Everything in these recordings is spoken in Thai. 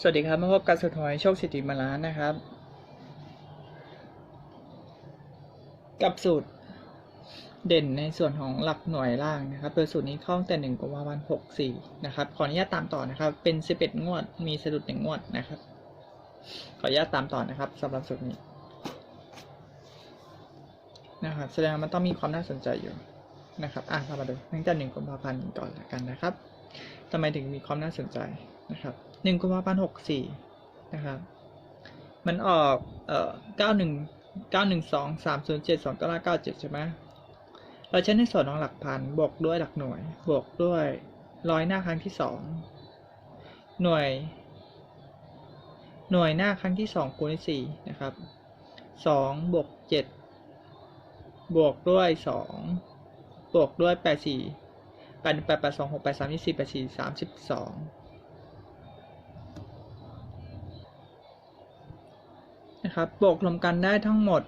สวัสดีครับ มาพบกับสุดหวยโชคสิทธิมาล้านนะครับ กับสูตรเด่นในส่วนของหลักหน่วยล่างนะครับ โดยสูตรนี้เข้าตั้งแต่หนึ่งกุมภาพันธ์หกสี่นะครับ ขออนุญาตตามต่อนะครับ เป็นสิบเอ็ดงวด มีสะดุดหนึ่งงวดนะครับ ขออนุญาตตามต่อนะครับสำหรับสูตรนี้นะครับแสดงว่ามันต้องมีความน่าสนใจอยู่นะครับ อะเรามาดูตั้งแต่หนึ่งกุมภาพันธ์ก่อนละกันนะครับ ทำไมถึงมีความน่าสนใจนะครับหนึ่งกุมภาพันธ์หกสี่นะครับมันออกเอ่อเก้าหนึ่งเก้าหนึ่งสองสามศูนย์เจ็ดสองเก้าเก้าเจ็ดใช่ไหมเราใช้ในส่วนของหลักพันบวกด้วยหลักหน่วย บวกด้วยร้อยหน้าครั้งที่สองหน่วย หน่วยหน้าครั้งที่สองคูณสี่นะครับสองบวกเจ็ดบวกด้วยสองบวกด้วยแปดสี่ แปดแปดแปดสองหกแปดสามยี่สิบแปดสี่สามสิบสองนะครับ บวกรวมกันได้ทั้งหมด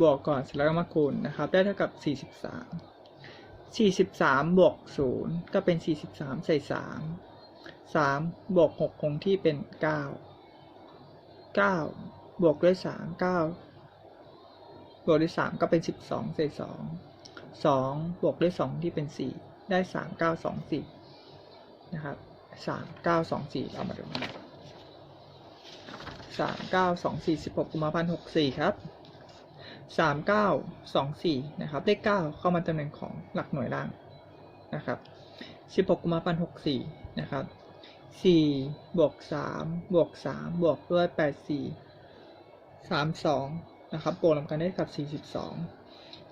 บวกก่อนเสร็จแล้วก็มาคูณนะครับ ได้เท่ากับ 43 43 บวก 0 ก็เป็น 43 ใส่ 3 3 บวก 6 คงที่เป็น 9 9 บวกด้วย 3 9 บวกด้วย 3 ก็เป็น 12 ใส่ 2 2 บวกด้วย 2 ที่เป็น 4 ได้3 9 2 4นะครับ3 9 2 4เอามาดูสามเก้าสองสี่สิบหกกุมภาพันธ์หกสี่ครับสามเก้าสองสี่นะครับเลขเก้าเข้ามาตำแหน่งของหลักหน่วยล่างนะครับสิบหกกุมภาพันธ์หกสี่นะครับสี่บวกสามบวกสามบวกด้วยแปดสี่สามสองนะครับบวกรวมกันได้กับสี่สิบสอง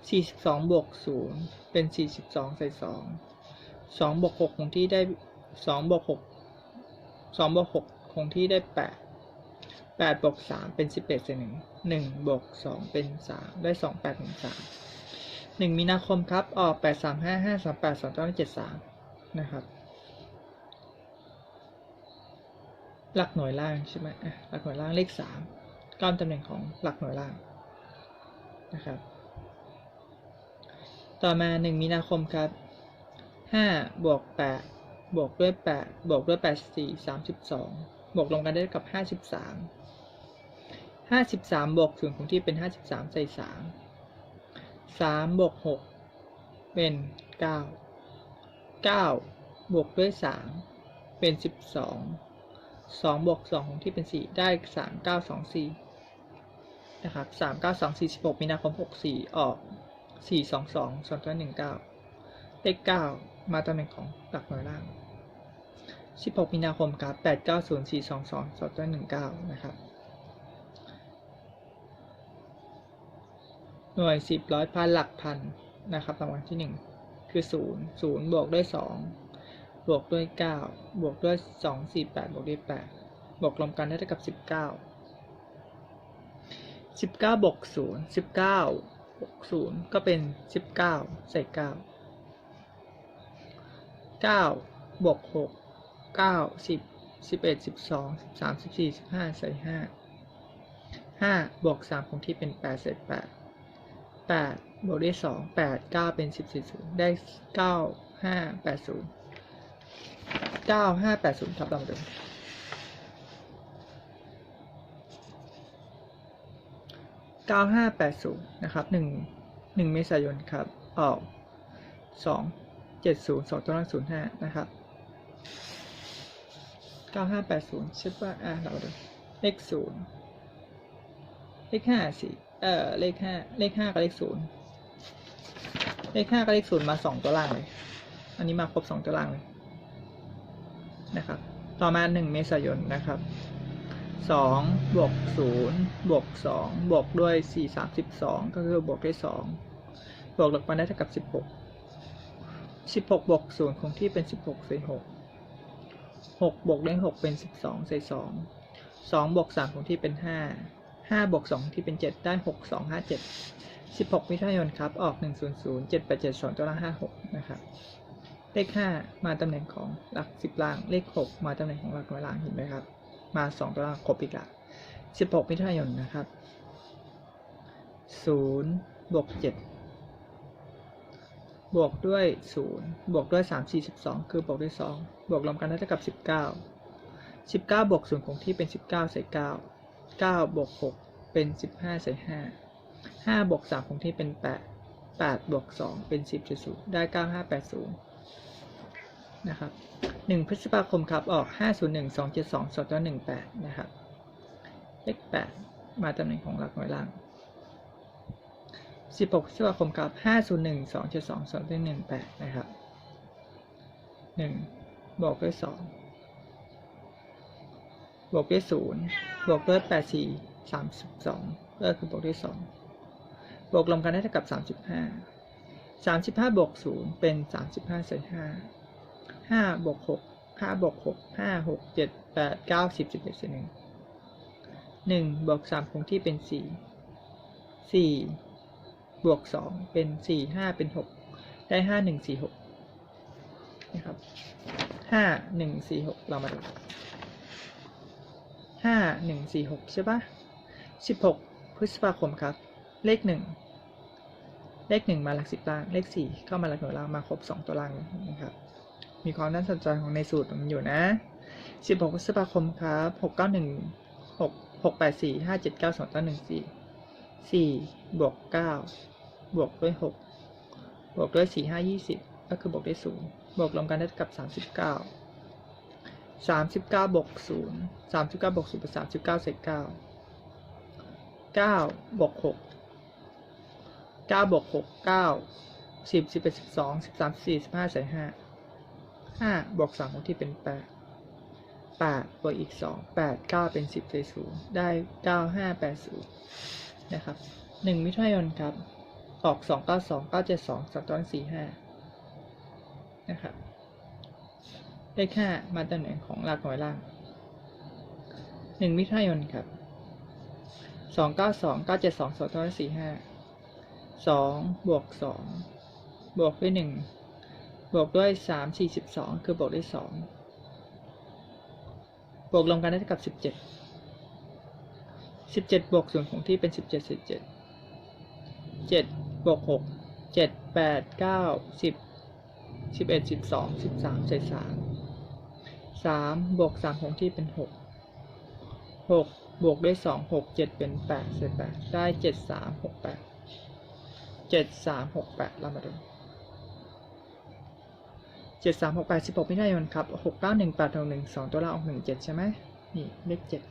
สี่สิบสองบวกศูนย์เป็นสี่สิบสองใส่สอง สองบวกหกคงที่ได้สองบวกหกสองบวกหกคงที่ได้แปดแปดบวกสามเป็นสิบเอ็ดส่วนหนึ่งหนึ่งบวกสองเป็นสามได้สองแปดหนึ่งสามหนึ่งมีนาคมครับ ออกแปดสามห้าห้าสามแปดสองเก้าเจ็ดสามนะครับ หลักหน่วยล่างใช่ไหมหลักหน่วยล่างเลขสามก้อนตำแหน่งของหลักหน่วยล่างนะครับ ต่อมาหนึ่งมีนาคมครับ ห้าบวกแปดบวกด้วยแปดบวกด้วยแปดสี่สามสิบสองบวกลงกันได้กับห้าสิบสามห้าสิบสามบวกศูนย์คงที่เป็นห้าสิบสามใส่สามสามบวกหกเป็นเก้าเก้าบวกด้วยสามเป็นสิบสองสองบวกสองคงที่เป็นสี่ได้สามเก้าสองสี่นะครับสามเก้าสองสี่สิบหกมีนาคมหกสี่ออกสี่สองสองส่วนตัวหนึ่งเก้า เลขเก้ามาตำแหน่งของหลักหน่วยล่าง 16 มีนาคมครับ 890422สอดด้วย19 นะครับ หน่วย 10ร้อยพันหลักพันนะครับรางวัลที่ 1 คือ 0 0 บวกด้วย 2 บวกด้วย 9 บวกด้วย 2 4 8 บวกด้วย 8 บวกรวมกันได้เท่ากับ 19 19บวก0 19บวก0ก็เป็น 19 ใส่ 9 9บวก6เก้าสิบสิบเอ็ดสิบสองสิบสามสิบสี่สิบห้าใส่ห้าห้าบวกสามคงที่เป็นแปดเศษแปดแปดบวกด้วยสองแปดเก้าเป็นสิบสี่ศูนย์ได้เก้าห้าแปดศูนย์เก้าห้าแปดศูนย์ครับเรามาดูเก้าห้าแปดศูนย์นะครับหนึ่งหนึ่งเมษายนครับ ออกสอง เจ็ดศูนย์สองตัวล่างศูนย์ห้านะครับเก้าห้าแปดศูนย์ใช่ป่ะ อะ เราดู เลขศูนย์เลขห้าสิ เอ่อ เลขห้าเลขห้ากับเลขศูนย์เลขห้ากับเลขศูนย์มาสองตัวล่างเลย อันนี้มาครบสองตัวล่างเลย นะครับ ต่อมาหนึ่งเมษายน นะครับสองบวกศูนย์บวกสองบวกด้วยสี่สามสิบสองก็คือบวกด้วยสองบวกลบมาได้เท่ากับสิบหก สิบหกบวกศูนย์คงที่เป็นสิบหกเศษหกหกบวกด้วยหกเป็นสิบสองใส่สองสองบวกสามของที่เป็นห้าห้าบวกสองที่เป็นเจ็ดได้หกสองห้าเจ็ดสิบหกมิถุนายนครับ ออกหนึ่งศูนย์ศูนย์เจ็ดแปดเจ็ดสองตัวล่างห้าหกนะครับเลขห้ามาตำแหน่งของหลักสิบล่าง เลขหกมาตำแหน่งของหลักหน่วยล่างเห็นไหมครับ มาสองตัวล่างครบอีกละสิบหกมิถุนายนนะครับศูนย์บวกเจ็ด บวกด้วยศูนย์บวกด้วยสามสี่สิบสองคือบวกด้วยสองบวกรวมกันได้เท่ากับสิบเก้าสิบเก้าบวกศูนย์คงที่เป็นสิบเก้าใส่เก้าเก้าบวกหกเป็นสิบห้าใส่ห้าห้าบวกสามคงที่เป็นแปดแปดบวกสองเป็นสิบจุดศูนย์ได้เก้าห้าแปดศูนย์นะครับหนึ่งพฤษภาคมครับ ออกห้าศูนย์หนึ่งสองจ็ดสองสองตัวหนึ่งแปดนะครับ เลขแปดมาตำแหน่งของหลักหน่วยล่าง สิบหกพฤษภาคมครับห้าศูนย์หนึ่งสองเจ็ดสองสองหนึ่งแปดนะครับหนึ่งบวกด้วยสองบวกด้วยศูนย์บวกด้วยแปดสี่สามสิบสองก็คือบวกด้วยสองบวกรวมกันได้เท่ากับสามสิบห้าสามสิบห้าบวกศูนย์เป็นสามสิบห้าใส่ห้าบวกหกห้าบวกหกห้าหกเจ็ดแปดเก้าสิบสิบเอ็ดส่วนหนึ่งหนึ่งบวกสามคงที่เป็นสี่สี่ บวก 2 เป็น 4 5 เป็น 6 ได้ 5 1 4 6 นะครับ 5 1 4 6 เรามาดู5 1 4 6 ใช่ปะ16 พฤษภาคมครับ เลข 1 เลข 1 มาหลัก 10ล่าง เลข 4 ก็มาหลักหน่วยล่าง มาครบ 2 ตัวลังนะครับ มีความน่าสนใจของในสูตรมันอยู่นะ 16 พฤษภาคมครับ 691 6 684 5792 1 4 สี่บวกเก้าบวกด้วยหกบวกด้วยสี่ห้ายี่สิบก็คือบวกได้ศูนย์บวกรวมกันได้กับสามสิบเก้าสามสิบเก้าบวกศูนย์สามสิบเก้าบวกศูนย์เป็นสามสิบเก้าเศษเก้าเก้าบวกหกเก้าบวกหกเก้าสิบสิบเอ็ดสิบสองสิบสามสี่สิบห้าใส่ห้าห้าบวกสามที่เป็นแปดแปดบวกอีกสองแปดเก้าเป็นสิบใส่ศูนย์ได้เก้าห้าแปดศูนย์ นะครับหนึ่งมิถุนายนครับ ออกสองเก้าสองเก้าเจ็ดสองสองต้นสี่ห้านะครับเลขห้ามาตำแหน่งของหลักหน่วยล่างหนึ่งมิถุนายนครับสองเก้าสองเก้าเจ็ดสองสองต้นสี่ห้าสองบวกสองบวกด้วยหนึ่งบวกด้วยสามสี่สิบสองคือบวกด้วยสองบวกรวมกันได้เท่ากับสิบเจ็ด สิบเจ็ดบวกศูนย์ของที่เป็นสิบเจ็ดสิบเจ็ดเจ็ดบวกหกเจ็ดแปดเก้าสิบสิบเอ็ดสิบสองสิบสามเศษสามสามบวกสามของที่เป็นหกหกบวกด้วยสองหกเจ็ดเป็นแปดเศษแปดได้เจ็ดสามหกแปดเจ็ดสามหกแปดเรามาดูเจ็ดสามหกแปดสิบหกมิถุนายนครับหกเก้าหนึ่งแปดหนึ่งสองตัวละออกหนึ่งเจ็ดใช่ไหมนี่เลขเจ็ด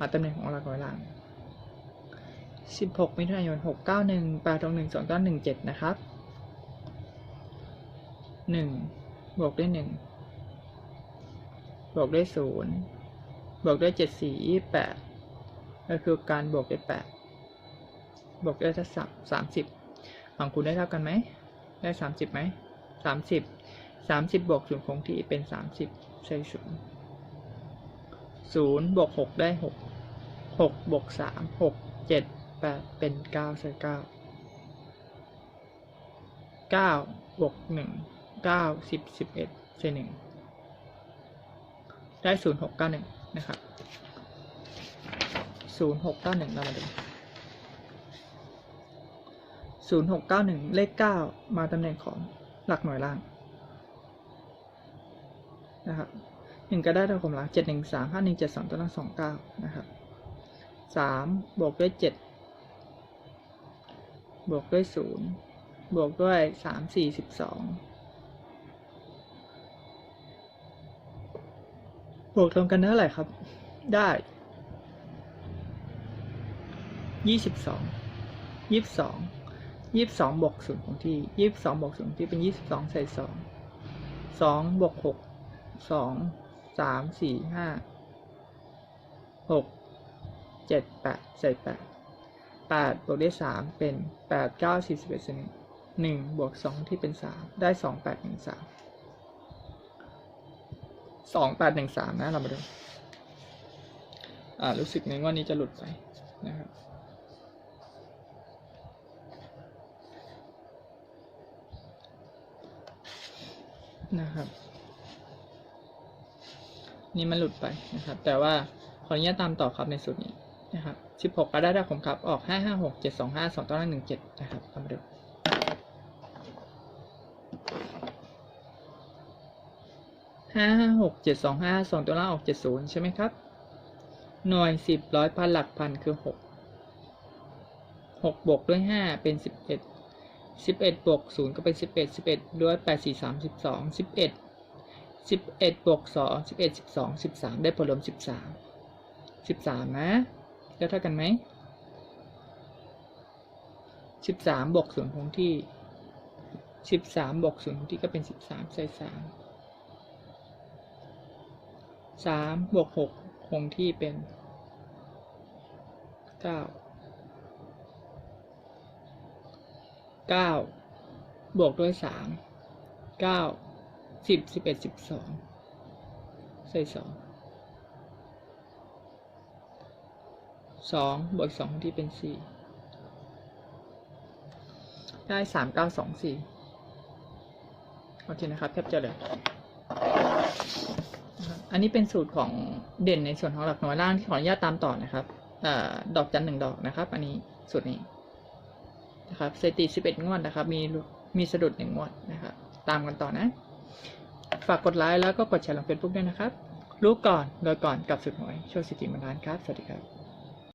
มาตำแหน่งของหลักร้อยหล่าง16 มิถุนายน 691 821 2 9 1 7 นะครับ 1 บวกด้วย 1 บวกด้วย 0 บวกด้วย 7 4 28 ก็คือการบวกด้วย 8 บวกด้วยทัศสามสิบฝั่งคุณได้เท่ากันไหม ได้ 30ไหม 30 30 บวก0คงที่เป็น 30ใช่ศูนย์ศูนย์บวกหกได้หก หกบวกสามหกเจ็ดแปดเป็นเก้าใส่เก้าเก้าบวกหนึ่งเก้าสิบสิบเอ็ดใส่หนึ่งได้ศูนย์หกเก้าหนึ่งนะครับศูนย์หกเก้าหนึ่งเรามาดูศูนย์หกเก้าหนึ่งเลขเก้ามาตำแหน่งของหลักหน่วยล่างนะครับหนึ่งก็ได้เท่ากับหลักเจ็ดหนึ่งสามห้าหนึ่งเจ็ดสองตัวล่างสองเก้านะครับ สามบวกด้วยเจ็ดบวกด้วยศูนย์บวกด้วยสามสี่สิบสองบวกรวมกันเท่าไหร่ครับ ได้ยี่สิบสองยี่สิบสองยี่สิบสองบวกศูนย์ของที่ยี่สิบสองบวกศูนย์ที่เป็นยี่สิบสองใส่สองสองบวกหกสองสามสี่ห้าหก เจ็ดแปดใส่แปดแปดบวกด้วยสามเป็นแปดเก้าสี่สิบเอ็ดส่วนหนึ่งหนึ่งบวกสองที่เป็นสามได้สองแปดหนึ่งสามสองแปดหนึ่งสามนะเรามาดูอ่ารู้สึกในงว่านี้จะหลุดไปนะครับนะครับ นี่มันหลุดไปนะครับ แต่ว่าขออนุญาตตามต่อครับในสูตรนี้ นะครับสิบหกก็ได้ได้ผมครับ ออกห้าห้าหกเจ็ดสองห้าสองต้นหนึ่งเจ็ดนะครับเรามาดูห้าห้าหกเจ็ดสองห้าสองตัวล่างออกเจ็ดศูนย์ใช่ไหมครับ หน่วยสิบร้อยพันหลักพันคือหกหกบวกด้วยห้าเป็นสิบเอ็ดสิบเอ็ดบวกศูนย์ก็เป็นสิบเอ็ดสิบเอ็ดด้วยแปดสี่สามสิบสองสิบเอ็ดสิบเอ็ดบวกสองสิบเอ็ดสิบสองสิบสามได้ผลรวมสิบสามสิบสามนะ แล้วเท่ากันไหมสิบสามบวกศูนย์คงที่สิบสามบวกศูนย์คงที่ก็เป็นสิบสามใส่สามสามบวกหกคงที่เป็นเก้าเก้าบวกด้วยสามเก้าสิบสิบเอ็ดสิบสองใส่สอง สองบวกสองที่เป็นสี่ได้สามเก้าสองสี่โอเคนะครับแทบจะเลยอันนี้เป็นสูตรของเด่นในส่วนของหลักหน่วยล่างที่ขออนุญาตตามต่อนะครับอดอกจันหนึ่งดอกนะครับ อันนี้สูตรนี้นะครับสถิติสิบเอ็ดงวดนะครับ มีมีสะดุดหนึ่งงวดนะครับ ตามกันต่อนะ ฝากกดไลค์แล้วก็กดแชร์ลงเฟซบุ๊กด้วยนะครับ รู้ก่อนโดยก่อนกับสุดหน่วยโชว์สิทธิมันร้านครับ สวัสดีครับ